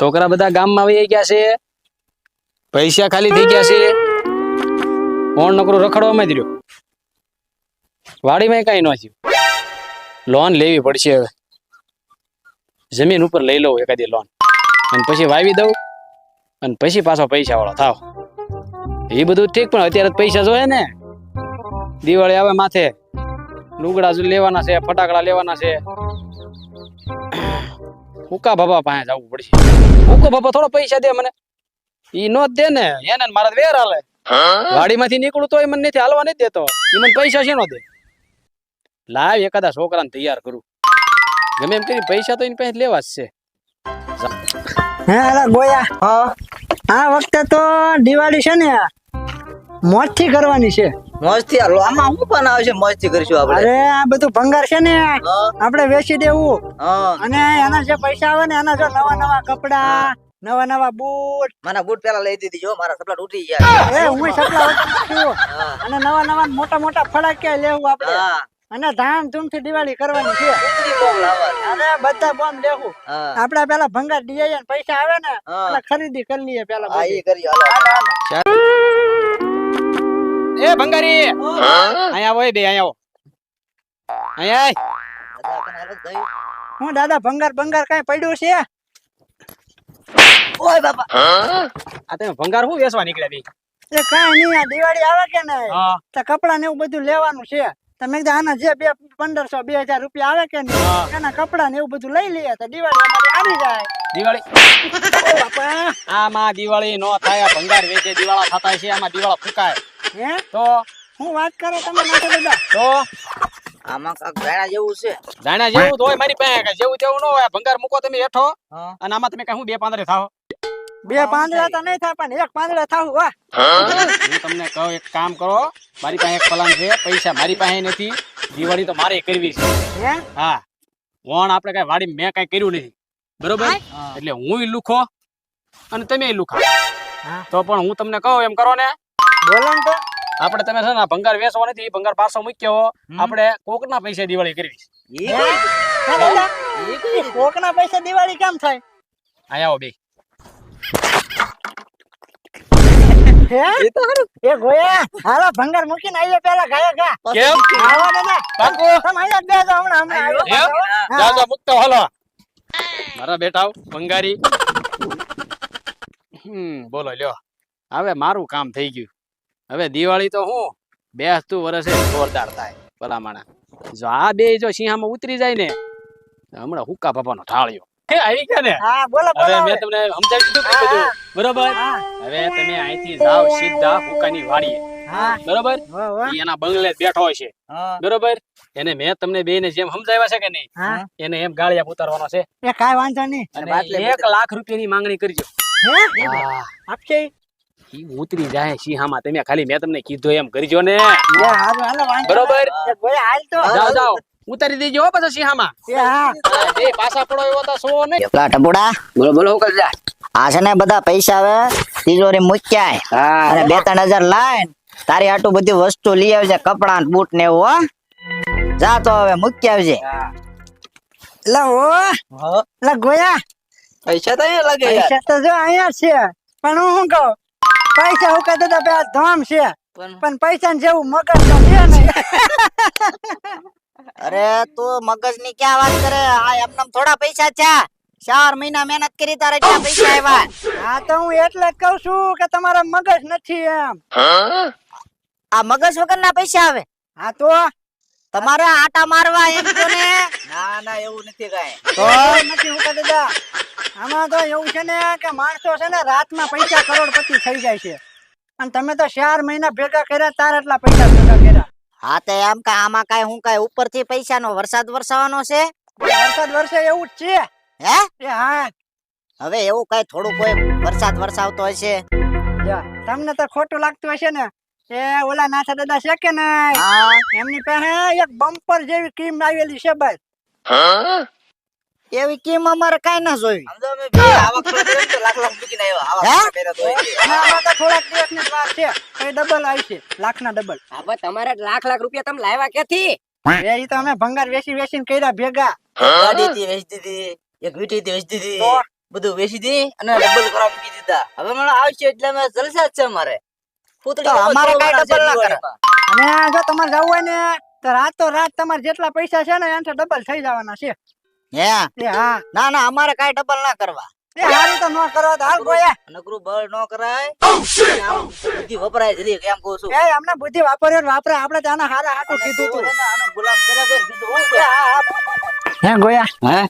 છોકરા બધા ગામમાં આવી ગયા છે. પૈસા ખાલી થઈ ગયા છે. કોણ નકરો રખડવામાં જ રહ્યો? વાડીમાં કઈ ન થયું. લોન લેવી પડશે હવે. જમીન ઉપર લઈ લઉં એકાદી લોન. અને પછી વાવી દઉં. અને પછી પાછો પૈસા વાળો થાવ. એ બધું ઠીક, પણ અત્યારે પૈસા જોઈએ ને. દિવાળી આવે માથે. લુગડા લેવાના છે, ફટાકડા લેવાના છે. હુકા બાબા પાસે જવું પડશે? હુકો બાપા થોડો પૈસા દે મને. ઈ નો દે ને એને મારા વેર હાલે. વાડીમાંથી નીકળું તો મને નથી હાલવા નથી દેતો. ઈ મને પૈસા શેનો દે? લાવ એકાદા છોકરાને તૈયાર કરું. ગમે એમ કરી પૈસા તો એની પાસે લેવા જ છે. હે ગોયા. હા. આ વખતે તો દિવાળી છે ને. મોજથી કરવાની છે. મોજથી હાલો. આમાં હું પણ આવશે મોજથી કરીશું આપણે? અરે આ બધું ભંગાર છે ને. આપણે વેચી દેવું. અને એના જે પૈસા આવે ને એના જો નવા નવા કપડા નવા નવા બૂટ. મારા બૂટ પેલા લઈ દીધી જો મારા સપલા તૂટી ગયા. એ હું સપલા છું. અને નવા નવા મોટા મોટા ફટાકિયા લેવું આપણે? હા. ધૂમ ધામધૂમથી દિવાળી કરવાની છે. અને બધા બોમ્બ લેવું. આપડા પેલા ભંગાર ડીઆઈ પૈસા આવે ને ખરીદી કરી લઈએ પેલા હા બધી. એ ભંગારી. અહીંયા આવો બે અહીંયા આવો. અહીંયા. હું દાદા ભંગાર ભંગાર કઈ પડ્યું છે? ઓય બાપા. આ તમે ભંગાર શું વેચવા નીકળ્યા બી? એ કાંઈ નહીં આ દિવાળી આવે કે ને તો કપડા ને એવું બધું લેવાનું છે. તમે કીધું આના જે બે પંદરસો બે હજાર રૂપિયા આવે કે નહીં એના કપડા ને એવું બધું લઈ લઈએ તો દિવાળી અમારી આવી જાય. દિવાળી. આમાં દિવાળી નો થાય ભંગાર વેચે દિવાળા થતા છે આમાં દિવાળા ફૂકાય. હે? તો? હું વાત કરો તમે નાખો દાદા તો? આમાં કાક ગાયણા જેવું છે. જાણ્યા જેવું તો હોય મારી પાસે જેવું તેવું ન હોય. ભંગાર મૂકો તમે હેઠો. અને આમાં તમે કાંઈ હું બે પાંદડે થાઓ બે પાંદડા તો નહીં થાય પણ એક પાંદડા થાવ વાહ. હું? તમને કહું એક કામ કરો. મારી પાસે એક પલંગ છે પૈસા મારી પાસે નથી. દિવાળી તો મારે કરવી છે. હે? હા. વણ આપણે કઈ વાડી મેં કઈ કર્યું નથી. બરોબર? એટલે હું લુખો અને તમે લુખા. તો પણ હું તમને કહું એમ કરો ને બોલો ને તો. આપણે તમે છે ને ભંગાર વેચવા નથી ભંગાર પાછો મૂક્યો. આપણે કોકના પૈસે દિવાળી કરવી કોકના પૈસા દિવાળી કેમ થાય? અહીંયા આવો બે એ ગોયા હાલો ભંગાર મૂકીને આવીએ પેલા ગાયા ગા કેમ? આવો દાદા પાકો તમે અહીંયા બેસો હમણાં હમણાં આયો. આવીએ. એમ જાઓ જાઓ મુકતો હાલો. મારા બેટા ભંગારી. હમ બોલો લ્યો. હવે મારું કામ થઈ ગયું. હવે દિવાળી તો હું બેસતું વર્ષે જોરદાર થાય ભલામણા. જો આ બે જો સિંહામાં ઉતરી જાય ને હમણાં હુક્કા પપ્પાનો ઠાળ્યો હે આવી ગયા ને? હા બોલો બોલો. મેં તમને સમજાવી દીધું કે બધું. બરોબર? હવે તમે અહીંથી જાઓ સીધા હુક્કાની વાડીએ. બરોબર? એના બંગલે બેઠો છે બરોબર? એને મેં તમને બે ને જેમ સમજાવ્યા છે કે નહીં એને એમ ગાળિયા ઉતારવાનો છે. એ કાંઈ વાંધો નહીં. એક લાખ રૂપિયાની માંગણી કરજો. આપશે ઉતરી જાય સિંહામાં. તમે ખાલી મેં તમને કીધું એમ. કરજો ને. બરોબર? નહીં. એ ગોયા હાલ તો. જાઓ જાઓ. ઉતારી દેજો હો પછી સિંહામાં. એ હા. હા, બે પાછા પડો એવો તો સો નહીં. પેલા ટપુડા. બોલો બોલો હું કરજા આ છે ને બધા પૈસા આવે તિજોરી મૂક્યા અને બે ત્રણ હજાર લાઈન તારી આટલું બધી વસ્તુ લઈ આવજે કપડા ને બૂટ ને એવું હો. જા તો હવે મૂકી આવજે. લા ઓ લા ગોયા. પૈસા તો લાગે પૈસા તો જો અહીંયા છે. પણ હું શું કહું? પૈસા હું કહેતો દેતા આ ધોમ છે. પણ પૈસા જેવું મગજ તો છે નહીં. અરે તું મગજની ક્યાં વાત કરે? આ એમને થોડા પૈસા છે. ચાર મહિના મહેનત કરી તારે ક્યાં પૈસા આવ્યા. હા તો હું એટલે જ કહું છું કે તમારા મગજ નથી એમ. આ મગજ વગર ના પૈસા આવે? હા તો તમારે આટા મારવા એમ તો ને. ના ના એવું નથી કાંઈ. તો? નથી હું દાદા આમાં તો એવું છે ને કે માણસો છે ને રાતમાં પૈસા કરોડપતિ થઈ જાય છે. અને તમે તો ચાર મહિના ભેગા કર્યા તાર એટલા પૈસા ભેગા કર્યા. હા તો એમ કે આમાં કાંઈ હું કાંઈ ઉપરથી પૈસાનો વરસાદ વરસાવાનો છે? વરસાદ વરસે એવું જ છે. હે? હા. હવે એવું કાંઈ થોડું કોઈ વરસાદ વરસાવતો હશે? તમને તો ખોટું લાગતું હશે ને. એ ઓલા નાથા દાદા છે કે નહીં? એમની પાસે એક બમ્પર જેવી ક્રીમ આવેલી છે બસ. એવી કીમ અમારે કઈ ના જોઈ. છે. તો ડબલ આવી છે. લાખના ડબલ હવે તમારે લાખ લાખ રૂપિયા તમે લાવ્યા કેથી એ તો અમે ભંગાર વેચી વેચીને કર્યા ભેગા. વેચી દીધી. એક વીંટીથી વેચી દીધી. બધું વેચી દી અને ડબલ કરવા દીધા. હવે મને આવશે એટલે જલસા જ છે અમારે. પૂતળી તો અમારે કાંઈ ના કરે. અને જો તમારે જવું હોય ને તો રાતો રાત તમારે જેટલા પૈસા છે ને એનાથી ડબલ થઈ જવાના છે. હે? ના ના અમારે કાંઈ ડબલ ના કરવા. એ હારી તો ન કરો હાલ ગોયા નકરું બળ ન કરાય. બુદ્ધિ વપરાય એમ કહું છું. એ અમને બુદ્ધિ વાપરે વાપરે આપણે હારા હાટું કીધું તું. આનો ગુલામ કર્યા કરે બીજું હું એ કરું? હા, હા. હે ગોયા. હે?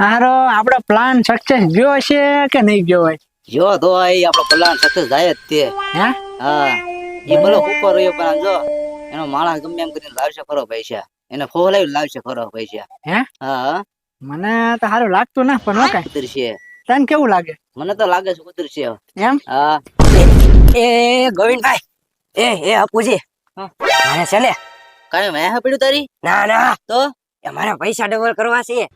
હારો આપણો પ્લાન સક્સેસ ગયો છે કે નહીં ગયો હોય? જો તો એ આપણો કલ્યાણ સક્સેસ જાય જ તે. હે? હા. એ ભલે ઉપર રહ્યો પણ જો એનો માણસ ગમે એમ કરીને લાવશે ખરો પૈસા. એને ફોલાવી લાવશે ખરો પૈસા. હે? હા. મને તો સારું લાગતું ના પણ કાંઈ. કુતરશે તને કેવું લાગે? મને તો લાગે છે કુતરશે એમ? હા. એ ગોવિંદભાઈ એ એ અપુજી હા. મારે છે ને કાંઈ મેં હપડ્યું તારી? ના ના. તો? મારે પૈસા ડબલ કરવા છે.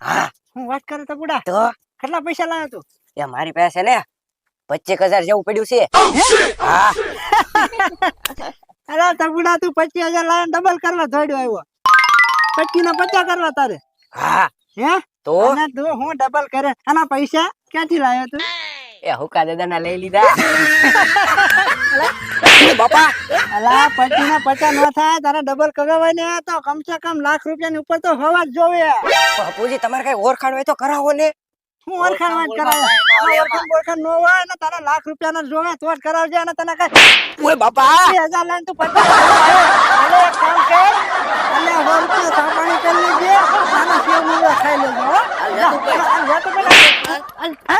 હા. હું વાત કરું તો બુડા. તો? કેટલા પૈસા લાવ્યો તું? એ મારી પાસે ને પચીસ હજાર જેવું પડ્યું છે. હા. અરે તો તું પચીસ હજાર લાવીને ડબલ કરવા દોડ્યો આવ્યો. પચીસ ના પચાસ કરવા તારે. હા. હે? તો? તું હું ડબલ કરે? આના પૈસા ક્યાંથી લાવ્યો તું? એ હુકા દાદા ના લઈ લીધા. બાપા. અલા પચીસ ના પચાસ ન થાય તારે ડબલ કરાવવાય ને તો કમસે કમ લાખ રૂપિયા ની ઉપર તો હવા જ જોવે અપુજી તમારે કઈ ઓળખાણ હોય તો કરાવો ને. હું ઓળખાણ વાત કરાવે? ઓળખાણ બોળખાણ ન હોય ને તારે લાખ રૂપિયા ના જોવે તો જ કરાવજે અને તને કઈ. ઓય બાપા! હજાર લઈને તું પચાસ અલે એક કામ કર અલે રૂપિયા લેજે સેવ ખાઈ લેજો.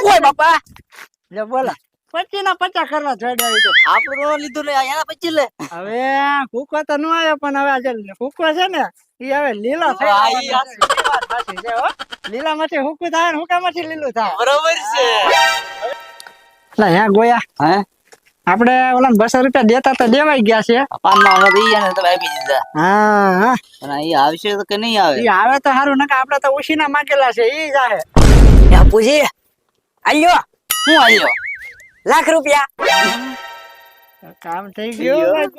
ઓય બાપા! લે બોલા. પચીસ ના પચાસ કરવા જોડે તો. આપણે લીધું ને એના પચી લે. હવે ફૂકો તો ન આવ્યો પણ હવે આજે ફૂકો છે ને એ હવે લીલો છે. સાચી છે હો. લીલા માંથી હુકું થાય ને હુકા માંથી લીલું થાય. બરોબર છે. એટલે હે ગોયા. હે? આપણે ઓલા બસો રૂપિયા દેતા તો દેવાઈ ગયા છે. પાનમાં હવે ઈ એને તમે આપી દીધા. હા હા. પણ ઈ આવશે તો કે નહીં આવે? ઈ આવે તો સારું નકા આપણે તો ઉશીના માંગેલા છે ઈ જાહે. એ અપુજી આલ્યો. હું આવ્યો લાખ રૂપિયા. કામ થઈ ગયું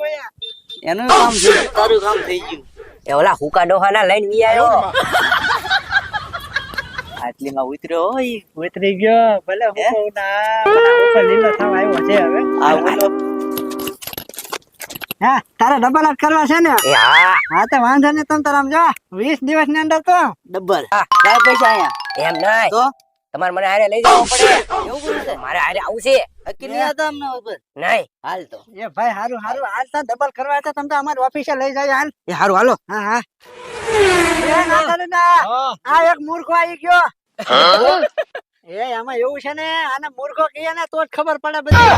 એનું કામ થઈ ગયું તારું કામ થઈ ગયું. એ ઓલા હુકા ડોહાના લઈને વી આવ્યો આટલીમાં ઉતર્યો હોય ઉતરી ગયો. ભલે હુકો ના ઉપર લીલો થવા આવ્યો છે હવે. આ બોલો હા તારા ડબલ આટ કરવા છે ને? હા. હા તો વાંધો ને તમ તારા જો. વીસ દિવસની અંદર તો. ડબલ. હા. લાય પૈસા અહીંયા? એમ ના તો? તમારે મને આરે લઈ જવું પડે. એવું બોલું મારે આરે આવું છે. અકી નહીં આવતા અમને ઉપર નહીં. હાલ તો. એ ભાઈ હારું હારું. હાલ તો ડબલ કરવા તો તમે તો અમારી ઓફિસે લઈ જાય હાલ. એ હારું હાલો. હા હા. આ એક મૂર્ખો આવી ગયો. એ આમાં એવું છે ને આને મૂર્ખો કહીએ ને તો જ ખબર પડે બધી.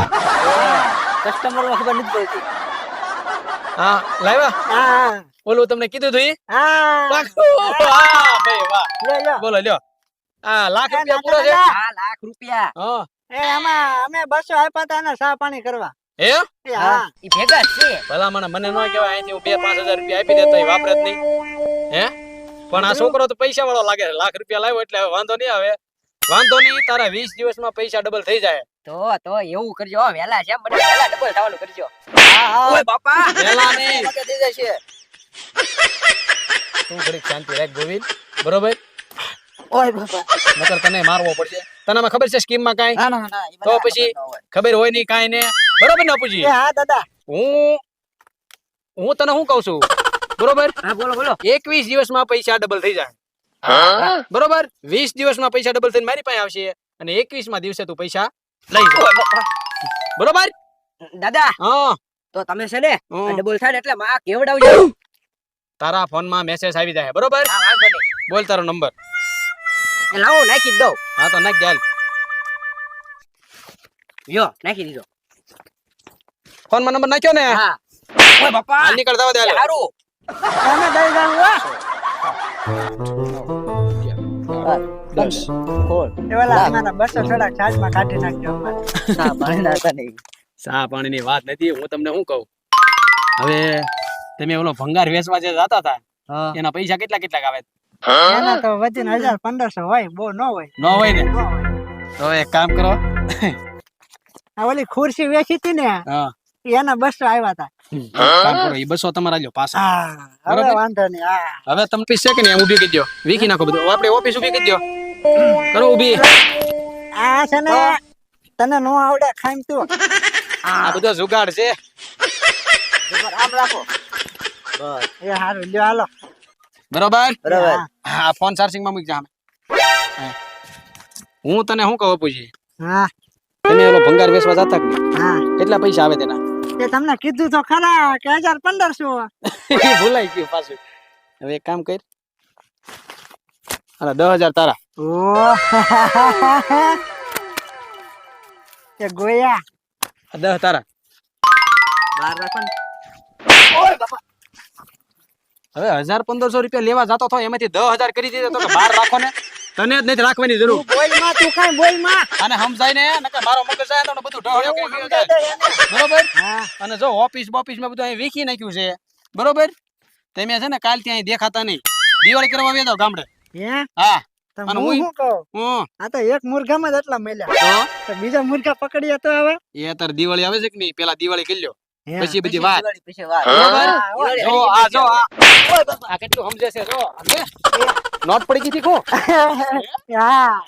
કસ્ટમરમાં ખબર નથી પડતી હા લાવ્યા? હા. તમને કીધું તું? હા. ભાઈ વાહ. બોલો લ્યો. આ લાખ રૂપિયા પૂરો છે? હા લાખ રૂપિયા હા. એ આમાં અમે બસો આપ્યા હતા ને ચા પાણી કરવા. એમ હા. ઈ ભેગા છે. ભલા મને મને ન કહેવાય અહીંથી હું બે પાંચ હજાર રૂપિયા આપી દેતો એ વાપરે નહીં. હે? પણ આ છોકરો તો પૈસા વાળો લાગે લાખ રૂપિયા લાવ્યો એટલે વાંધો નહીં આવે. વાંધો નહીં તારા વીસ દિવસમાં પૈસા ડબલ થઈ જાય. તો તો એવું કરજો હો, છે મને વહેલા ડબલ થવાનું કરજો. હા હા. ઓય બાપા. પહેલા નહીં. થઈ જશે. તું ઘડીક શાંતિ રાખ ગોવિંદ. બરોબર? ઓય બાપા. નકર તને મારવો પડશે. તને ખબર છે સ્કીમમાં કાંઈ? ના ના ના ઈ મને તો પછી? ખબર હોય. ખબર હોય નહીં કાંઈ ને? બરોબર ને અપુજી હા દાદા. હું હું તને શું કહું છું? બરોબર? હા બોલો બોલો. એકવીસ દિવસમાં પૈસા ડબલ થઈ જાય. બરોબર? વીસ દિવસમાં પૈસા ડબલ થઈને મારી પાસે આવશે અને એકવીસમાં દિવસે તું પૈસા લઈ જા. બરોબર? દાદા હા. તો તમે છે ને ડબલ થાય એટલે માં કેવડાવજો તારા ફોનમાં મેસેજ આવી જાય. બરોબર? બોલ તારો નંબર એ લાવો નાખી દઉં. હા તો નાખ ચાલ યો નાખી દીધો. ફોનમાં નંબર નાખ્યો ને? હા. ઓય બાપા. નીકળ જવા દે હારું તમે દઈ જાવ હો. દસ ખોલ અમારા બસો થોડાક છાજમાં કાઢી નાખજો અમારે. ના ભણી નાખતા નહીં ચા પાણી ની વાત નથી હું તમને શું કહું? હવે તમે ઓલો ભંગાર વેચવા જે જતા હતા એના પૈસા કેટલા કેટલા આવે? એના તો હજાર પંદરસો હોય બહુ ન હોય. ન હોય ને? તો એક કામ કરો. આ ઓલી ખુરશી વેચી હતી ને હા. એના બસો આવ્યા હતા એ બસો તમારા લ્યો પાછા. હા હવે વાંધો નહીં હવે તમે ઓફિસ છે કે નહીં? ઊભી કરી દો. વીખી નાખો બધું. આપણે ઓફિસ ઊભી કરી દો. કરો ઊભી. આ છે ને તને નો આવડે ખાઈમ તું. આ બધો જુગાડ છે. આમ રાખો. એ હારું લ્યો હાલો. બરોબર? બરોબર. હા ફોન ચાર્જિંગમાં મૂકી જા હું. તને શું કહું પૂછી હા. તમે ઓલો ભંગાર વેચવા જતા કે હા. કેટલા પૈસા આવે તેના? તે તમને કીધું તો ખરા કે હજાર પંદરસો. એ ભૂલાઈ ગયું પાછું. હવે એક કામ કર. અરે દસ હજાર તારા. એ ગોયા. દસ તારા. બાર રાખો ને. હવે હજાર પંદરસો રૂપિયા લેવા જતો થો એમાંથી દસ હજાર કરી દીધો તો બાર રાખો ને. તને જ નથી રાખવાની જરૂર. બોલમાં તું કાઈ બોલમાં. અને સમજાય ને નકર મારો મગજ જાય તો બધું ઢોળ્યો કે બરોબર? હા. અને જો ઓફિસ બોફિસમાં બધું અહીં વીખી નાખ્યું છે. બરોબર? તમે છે ને કાલ ત્યાં દેખાતા નહીં. દિવાળી કરવા આવ્યા તો ગામડે. હે? હા. અને હું શું કહું? હું. આ તો એક મુર્ગામાં જ એટલા મળ્યા. બીજા મુર્ગા પકડીએ તો હવે? એ અત્યારે દિવાળી આવે છે કે નહીં? પેલા દિવાળી કરી લ્યો. પછી બધી વાત. બરોબર. જો આ જો આ. આ કેટલું સમજે છે જો નોટ પડી ગઈ હતી કો? હા.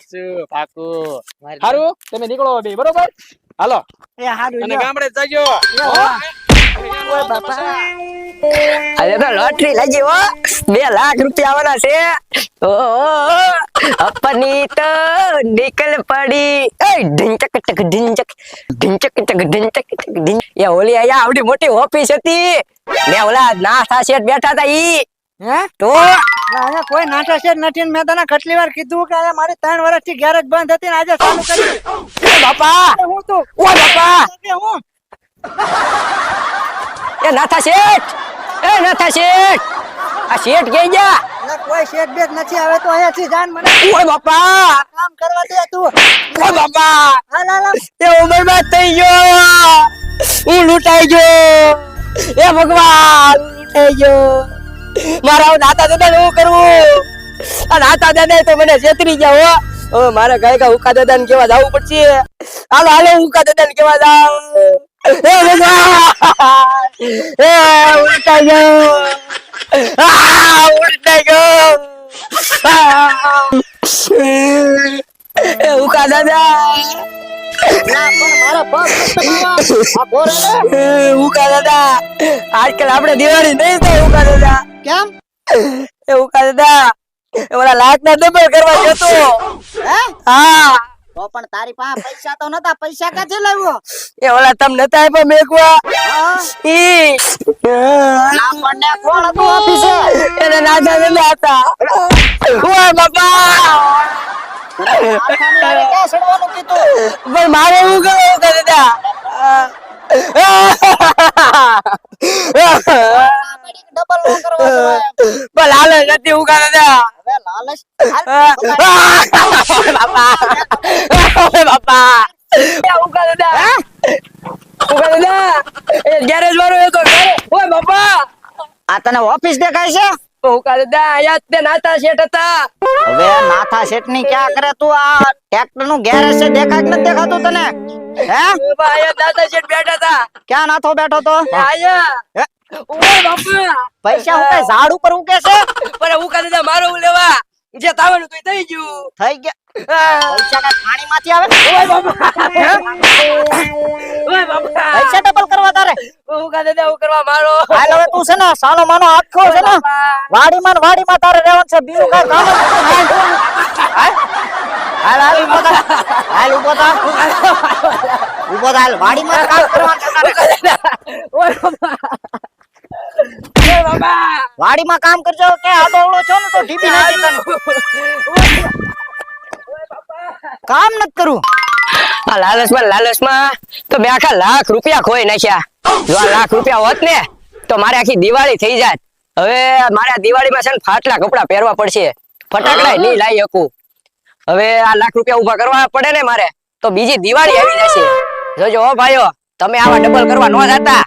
પાકું. હારું તમે નીકળો બે બરોબર? હાલો. એ હારું અને ગામડે જજો. જાજો ઓય બાપા. હવે તો લોટરી લાગી હો. બે લાખ રૂપિયા આવવાના છે. ઓહો. અપની તો નીકળ પડી એ ઢીંચક ટક ઢીંચક ઢીંચક ટક ઢીંચક ટક એ ઓલી આયા આવડી મોટી ઓફિસ હતી ને ઓલા નાથા શેઠ બેઠા હતા ઈ હે તો ના, કોઈ નાથા શેઠ નથી મેં તને કેટલી વાર કીધું કે અહીંયા મારી ત્રણ વર્ષથી ગેરેજ બંધ હતી ને આજે ચાલુ કરી બાપા હું તું ઓ બાપા હું એ નાથા શેઠ એ નાથા શેઠ આ શેઠ ગઈ ગયા કોઈ શેક બેક નથી આવે તો અહીંયાથી જાન મને ઓય બાપા! કામ કરવા દે તું. ઓય બાપા! હાલ હાલ હાલ. એ ઉંમરમાં થઈ ગયો. હું લૂંટાઈ ગયો. એ ભગવાન લૂંટાઈ ગયો. મારા નાતા દાદા શું કરવું? આ નાતા દાદા તો મને છેતરી ગયા હો. હવે મારે ગાય ગા ઉકા દાદા ને કેવા જવું પડશે? હાલો હાલો ઉકા દાદા ને કેવા જાવ એ ભગવાન! એ ઉલટાઈ ગયો. દાદા ઉકા દાદા આજકાલ આપણે દિવાળી નહીં થાય ઉકા દાદા કેમ એ ઉકા દાદા ઓલા લાખ ના ડબલ કરવા જતો હા તો પણ તારી પાસે પૈસા તો નતા પૈસા ક્યાંથી લાવ્યો એ ઓલા તમ નતા આપ્યા મેકવા ઈ આપણને કોણ હતું ઓફિસે એના ઓય બાપા પણ મારે એવું દાદા કરવા. પણ નથી બાપા બાપા ગેરેજ વાળો ઘરે. ઓય બાપા. આ તને ઓફિસ દેખાય છે? ઉકા દાદા અહીંયા નાતા શેઠ હતા હવે નાથા શેઠની ક્યાં કરે તું આ? ટ્રેક્ટરનું ગેરેજ છે દેખાય નથી દેખાતું તને? હે? બાપા નાતા શેઠ બેઠા હતા. ક્યાં નાથો બેઠો તો? અહીંયા ઓય બાપા. પૈસા હું કઈ ઝાડ ઉપર ઉકે છે? પણ ઉકા દાદા મારો લેવા. જે તાવવાનું તો થઈ ગયું. થઈ ગયા. પૈસા પાણી માંથી આવે? ઓય બાપા. ઓય બાપા. પૈસા ડબલ કરવા દાદા હું કરવા મારો હાલ હવે તું છે ને સાનો માનો આખો છે ને. વાડીમાં ને વાડીમાં તારે રહેવાનું છે બીજું કઈ કામ નથી. હાલ. હાલ. હાલ ઊભો થા. હાલ ઊભો થા. ઊભો થા હાલ. વાડીમાં કામ કરવાનું છે તારે. ઓય બાપા ઓય બાપા વાડીમાં કામ કરજો. કે આડો અવળો છો ને તો ઢીબી નાખી કામ નથી કરવું. આ લાલચમાં લાલચમાં તો બે આખા લાખ રૂપિયા ખોઈ નાખ્યા. જો આ લાખ રૂપિયા હોત ને, તો મારે આખી દિવાળી થઈ જાત. હવે મારે દિવાળી માં છે ને ફાટલા કપડા પહેરવા પડશે. ફટાકડા નહીં લાવી શકું. હવે આ લાખ રૂપિયા ઊભા કરવા પડે ને મારે, તો બીજી દિવાળી આવી જશે. જોજો હો ભાઈઓ, તમે આવા ડબલ કરવા ન જતા.